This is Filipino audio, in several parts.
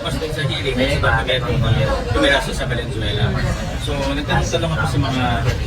lumabas din sa hearing sa dokumento na tumira siya sa Valenzuela. So, nagtanong ako sa mga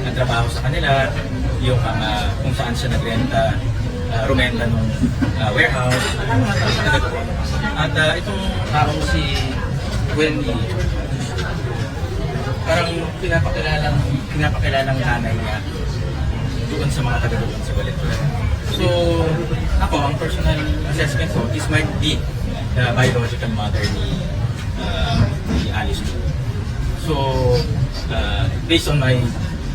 nagtrabaho sa kanila, yung mga kung saan siya nagrenta, uh, rumenta ng warehouse, mga tao na nagpo. At ah, itong taong si Wendy, parang pinapakilalang, pinapakilalang nanay niya doon sa mga taga doon sa Valenzuela. So, ako, ang personal assessment ko, this might be the biological mother ni, uh, ni Alice Lu. So, uh, based on my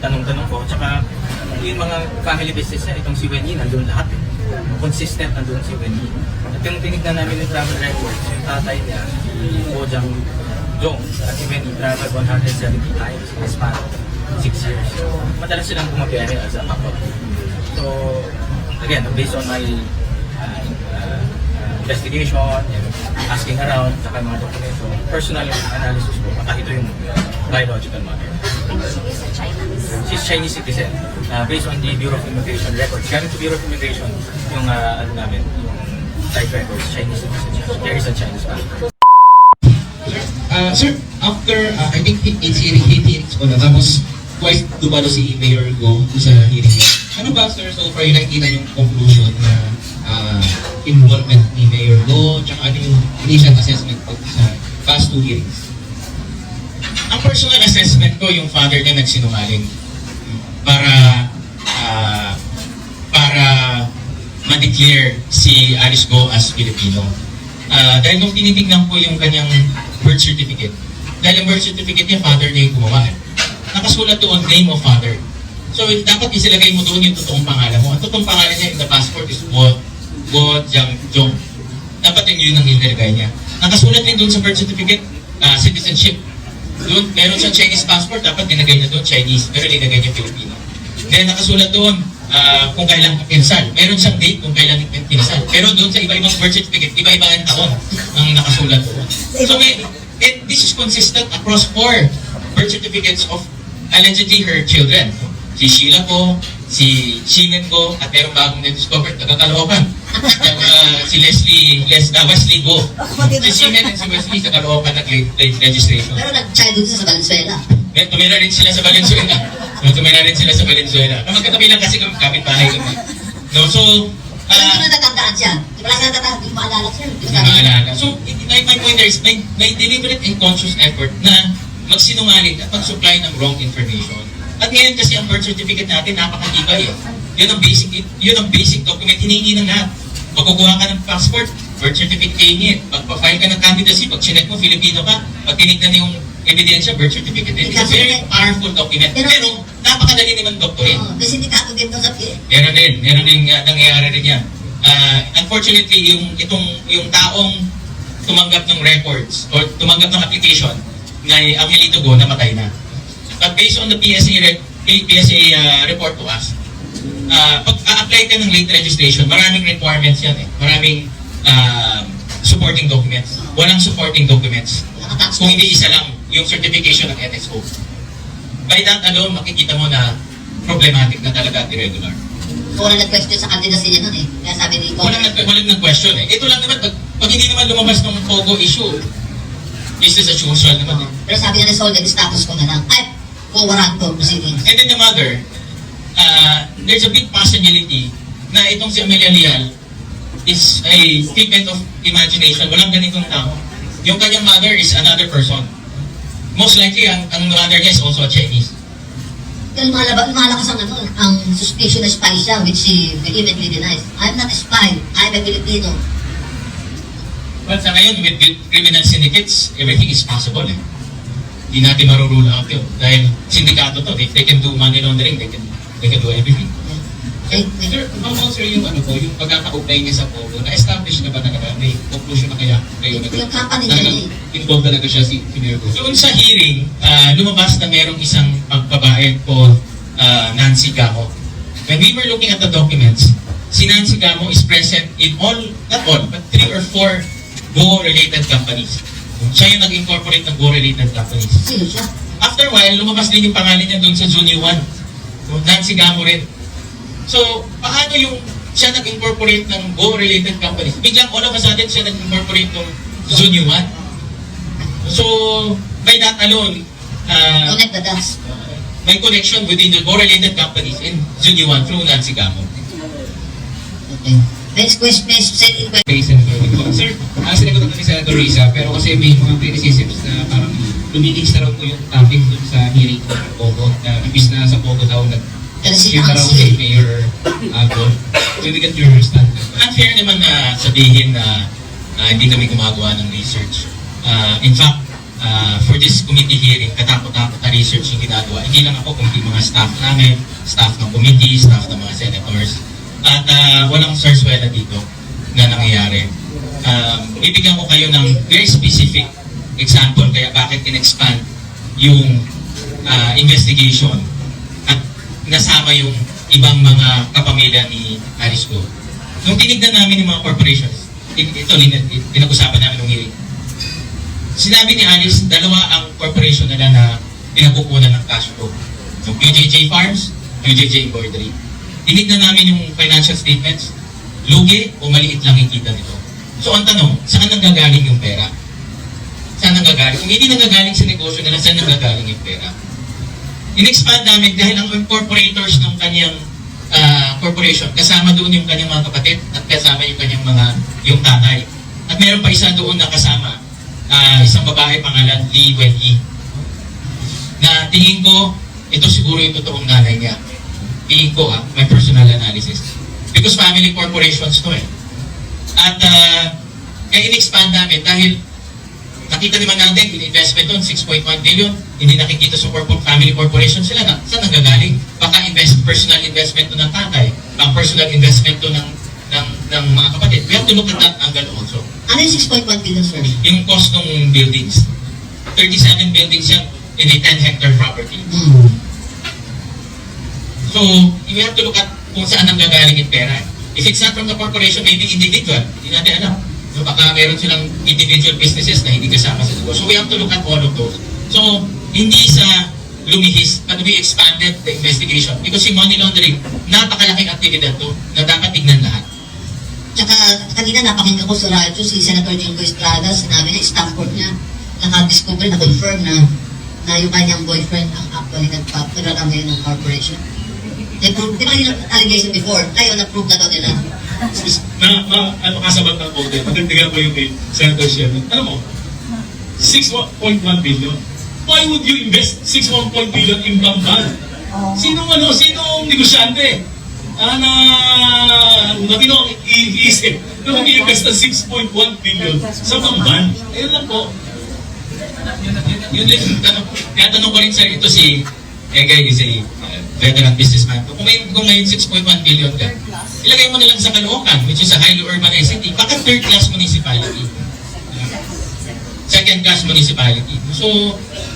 tanong-tanong ko, tsaka yung mga family business niya, itong si Wendy, nandun lahat. eh. Consistent nandun si Wendy. At yung tinignan namin yung travel records, yung tatay niya, si Bojang Jong, at si Wendy travel 170 times in a span of 6 years. So, madalas silang bumabiyahe as a couple. So, again, based on my uh, investigation and asking around sa mga dokumento, personal analysis ko, baka ito yung biological mother. She is a Chinese. She's Chinese citizen. Uh, based on the Bureau of Immigration records. Galing sa Bureau of Immigration, yung uh, ano namin, yung type records, Chinese citizen. She carries a Chinese passport. Uh, sir, after, uh, I think it's hearing, eight hearings ko na, tapos twice dumalo si Mayor Go sa hearing. Ano ba, sir, so far yung nakikita yung conclusion na involvement ni Mayor Go, tsaka ano yung initial assessment ko sa past two hearings? Ang personal assessment ko, yung father niya nagsinungaling para ah, para ma-declare si Alice Go as Filipino. Ah, dahil nung tinitignan ko yung kanyang birth certificate, dahil ang birth certificate niya, father niya yung gumawa. Nakasulat doon, name of father. So, dapat isilagay mo doon yung totoong pangalan mo. Ang totoong pangalan niya in the passport is Go, Go Jiang Jong. Dapat yung yun ang nilagay niya. Nakasulat din doon sa birth certificate, ah, citizenship. Doon, meron siyang Chinese passport, dapat dinagay niya doon Chinese, pero dinagay niya Filipino. Then nakasulat doon ah, kung kailan kinasal. Meron siyang date kung kailan kinasal. Pero doon sa iba-ibang birth certificate, iba-iba ang taon ang nakasulat doon. So may, and this is consistent across four birth certificates of allegedly her children. Si Sheila ko, si Shinen ko, at merong bagong na-discover, taga-Caloocan. Uh, si Leslie, Les, uh, Wesley Go. Si Shinen and si Wesley sa Caloocan nag-registration. Pero nag-childhood siya sa Valenzuela. May tumira rin sila sa Valenzuela. No, tumira rin sila sa Valenzuela. Magkatabi lang kasi kami kapit-bahay kami. No, so, Pero hindi ah, mo natatandaan siya. Di ba lang natatandaan? Hindi mo maalala siya. Di ba sabi? So, it- my, my point there is, may, may deliberate and conscious effort na magsinungaling at mag-supply ng wrong information. At ngayon kasi ang birth certificate natin napakatibay eh. Yun ang basic, yun ang basic document hinihingi ng lahat. Pag kukuha ka ng passport, birth certificate hihingi. Pag pa-file ka ng candidacy, pag chinek mo, Filipino ka, pag tinignan yung ebidensya, birth certificate din. It's a very powerful document. Pero- Pero, napakadali naman doktorin. Oo, may sindikato din doon sa PA. Meron din, meron din uh, nangyayari rin yan. Ah, unfortunately, yung itong yung taong tumanggap ng records or tumanggap ng application na Angelito Go namatay na. But based on the PSA PSA ah, report to us, ah, pag a-apply ka ng late registration, maraming requirements yan eh. Maraming ah, supporting documents. Walang supporting documents. Nakatax Kung hindi isa lang, yung certification ng NSO. By that alone, makikita mo na problematic na talaga at irregular. So, wala nag-question sa candidacy niya nun eh. Kaya sabi ni Ko, Walang, nag walang nag-question eh. Ito lang naman, pag, pag hindi naman lumabas ng Pogo issue, business as usual naman eh. pero sabi niya ni Sol, status ko na lang. Ay, ko warranto proceedings. And then the mother, uh, there's a big possibility na itong si Amelia Leal is a figment of imagination. Walang ganitong tao. Yung kanyang mother is another person. Most likely, ang, ang mother niya is also a Chinese. Pero lumalabas, lumalakas ang ano, ang suspicion na spy siya, which she vehemently denies. I'm not a spy. I'm a Filipino. Well, sa ngayon, with, criminal syndicates, everything is possible eh. Hindi natin marurule out yun. Dahil sindikato to, if they can do money laundering, they can, they can do everything. Eh, eh, Sir, how sir yung ano po, yung pagkakaugnay niya sa Pogo, na-establish na ba talaga? May conclusion na kaya kayo na Yung company niya talagang eh. involved talaga siya si, Mayor Go? Doon sa hearing, ah, lumabas na merong isang magbabae called ah, Nancy Gamo. When we were looking at the documents, si Nancy Gamo is present in all, not all, but three or four Go-related companies. Siya yung nag-incorporate ng Go-related companies. sino siya? After a while, lumabas din yung pangalan niya doon sa Junior 1. So, Nancy Gamo rin. So, paano yung siya nag-incorporate ng Go-related companies? Biglang all of a sudden, siya nag-incorporate ng 1. So, by that alone, uh, Connect the dots. may connection within the correlated companies in Junyuan through Nancy Gamo. Okay. Next question, second question. Sir, uh, sinagot na ni Senator Risa, pero kasi may mga criticisms na parang lumilings na raw po yung topic dun sa hearing ng Pogo, na ibis na sa Pogo daw nag Kasi yun na raw kasi- kay Mayor uh. So, we get your stand. Unfair naman na sabihin na ah, hindi kami gumagawa ng research. Ah, in fact, ah, for this committee hearing, katakot-takot na research yung ginagawa. Hindi lang ako, kundi mga staff namin, staff ng committee, staff ng mga senators. At ah, walang sarswela dito na nangyayari. Um, bibigyan ko kayo ng very specific example kaya bakit in-expand yung ah, investigation at nasama yung ibang mga kapamilya ni Alice Go. Nung tinignan namin yung mga corporations, ito, pinag-usapan namin ng hearing. Sinabi ni Alice, dalawa ang corporation nila na pinagkukunan ng cash flow. Yung QJJ Farms, QJJ Embroidery. Tinignan namin yung financial statements, lugi o maliit lang yung kita nito. So ang tanong, saan nanggagaling yung pera? Saan nanggagaling? Kung hindi nanggagaling sa negosyo nila, saan nanggagaling yung pera? In-expand namin dahil ang incorporators ng kanyang ah, corporation, kasama doon yung kanyang mga kapatid at kasama yung kanyang mga, yung tatay. At meron pa isa doon na kasama, ah, isang babae pangalan Lee Wenyi. Na tingin ko, ito siguro yung totoong nanay niya. Tingin ko ah, my personal analysis. Because family corporations to eh. At uh, kaya in-expand namin dahil nakita naman natin yung investment doon, 6.1 billion, hindi nakikita sa corporate family corporation sila na saan nanggagaling? Baka invest, personal investment to ng tatay, ang personal investment to ng, ng, ng mga kapatid. We have to look at that angle also. Ano yung 6.1 billion, sir? Yung cost ng buildings. 37 buildings yan in a 10 hectare property. Hmm. So, we have to look at kung saan ang gagaling yung pera. If it's not from the corporation, maybe individual. Hindi natin alam. So, baka meron silang individual businesses na hindi kasama sa negosyo. So, we have to look at all of those. So, hindi sa lumihis, but we expanded the investigation. Because yung money laundering, napakalaking aktibidad to na dapat tignan lahat. Tsaka kanina napakinggan ko sa radyo si Senator Jingo Estrada, sinabi niya, Stanford niya, naka-discover, na-confirm na na yung kanyang boyfriend ang actually nagpapira lang ngayon ng corporation. They prove, di ba yun ang allegation before? Ngayon, na-prove na daw nila. Na, ma, ano kasabat ng konti, patindigan ko yung kay Senator Sherman. Ano mo, 6.1 billion. Why would you invest 6.1 billion in Bamban? Sino ano, sino negosyante? Ah, na matino ang iisip na mag-i-invest ng 6.1 billion sa Bamban. Ayun lang po. Yun, yun, yun din, tanong, kaya tanong ko rin sa ito si Egay, is a uh, veteran businessman. Kung may, kung may 6.1 billion ka, ilagay mo na lang sa Caloocan, which is a highly urbanized city, baka third class municipality. Second class municipality. So,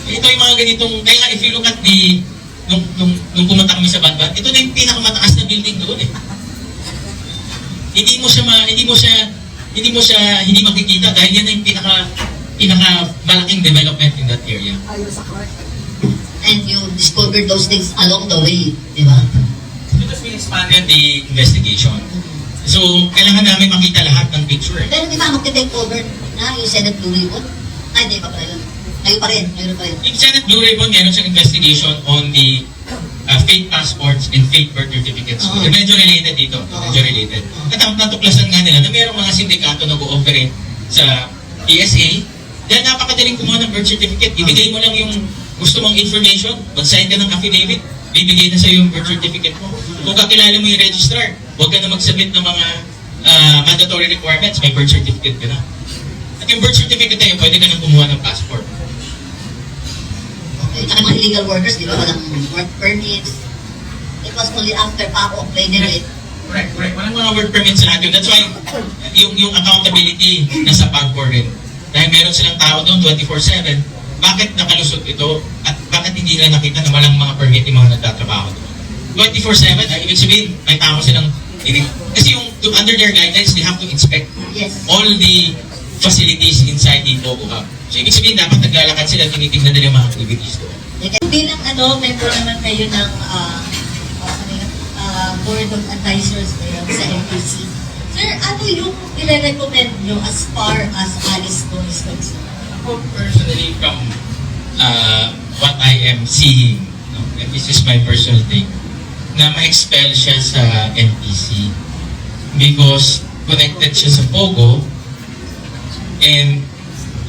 ito yung mga ganitong, kaya nga if you look at the, nung, nung, nung pumunta kami sa Banban, ito na yung pinakamataas na building doon eh. Hindi mo siya, ma, hindi mo siya, hindi mo siya, hindi makikita dahil yan na yung pinaka, pinaka malaking development in that area. And you discovered those things along the way, di ba? Because we expanded the investigation. So, kailangan namin makita lahat ng picture. Pero di ba magte-take over na yung Senate Blue Ribbon? Ay, di pa pala yun. Ngayon pa rin, ngayon pa rin. Yung Senate Blue Ribbon, meron siyang investigation on the uh, fake passports and fake birth certificates. Oo. Medyo related dito. Oo. Medyo related. At ang natuklasan nga nila na mayroong mga sindikato na go-operate sa PSA. Dahil napakadaling kumuha ng birth certificate. Ibigay mo lang yung gusto mong information, mag-sign ka ng affidavit, bibigay na sa yung birth certificate mo. Kung kakilala mo yung registrar, huwag ka na mag-submit ng mga ah, mandatory requirements, may birth certificate ka na. At yung birth certificate na yun, pwede ka nang kumuha ng passport. Okay. Tsaka mga illegal workers, di ba? Walang work permits. It was only after Paco played it. Correct, correct. Walang mga work permits sa yun. That's why yung, yung accountability nasa PAGCOR rin. Dahil meron silang tao doon 24-7, bakit nakalusot ito at bakit hindi nila nakita na walang mga permit yung mga nagtatrabaho doon? 24-7, ay ibig sabihin, may tao silang ini- kasi yung to, under their guidelines, they have to inspect Yes. all the facilities inside the Pogo Hub. So ibig sabihin, dapat naglalakad sila, tinitignan nila yung mga activities doon. Bilang ano, member naman kayo ng ah, ah, yun, ah, Board of Advisors ngayon sa MPC. Sir, ano yung i-recommend nyo as far as Alice Go is concerned? Ako, personally, from uh, what I am seeing, no, and this is my personal take, na ma-expel siya sa NPC because connected siya sa Pogo and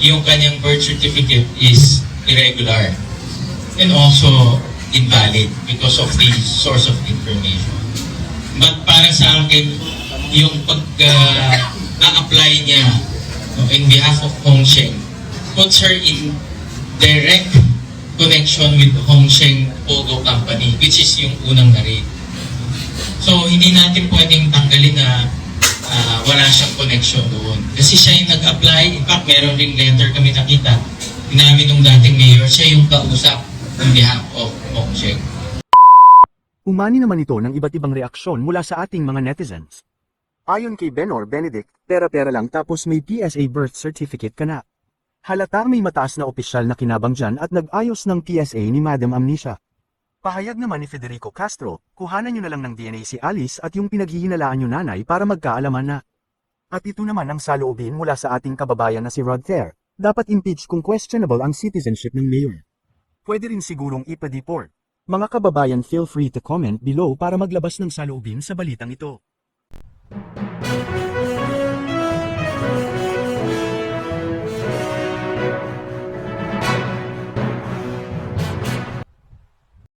yung kanyang birth certificate is irregular and also invalid because of the source of information. But para sa akin, yung pag-apply niya no, in behalf of Hong Sheng puts her in direct connection with Hong Sheng Pogo Company, which is yung unang narrate. So, hindi natin pwedeng tanggalin na ah, wala siyang connection doon. Kasi siya yung nag-apply. In fact, meron ring letter kami nakita. Namin nung dating mayor, siya yung kausap on behalf of Hong Sheng. Umani naman ito ng iba't ibang reaksyon mula sa ating mga netizens. Ayon kay Benor Benedict, pera-pera lang tapos may PSA birth certificate ka na. Halata may mataas na opisyal na kinabang dyan at nag-ayos ng PSA ni Madam Amnesia. Pahayag naman ni Federico Castro, kuhanan nyo na lang ng DNA si Alice at yung pinaghihinalaan nyo nanay para magkaalaman na. At ito naman ang saloobin mula sa ating kababayan na si Rod Thayer, dapat impeach kung questionable ang citizenship ng mayor. Pwede rin sigurong ipa-deport. Mga kababayan feel free to comment below para maglabas ng saloobin sa balitang ito.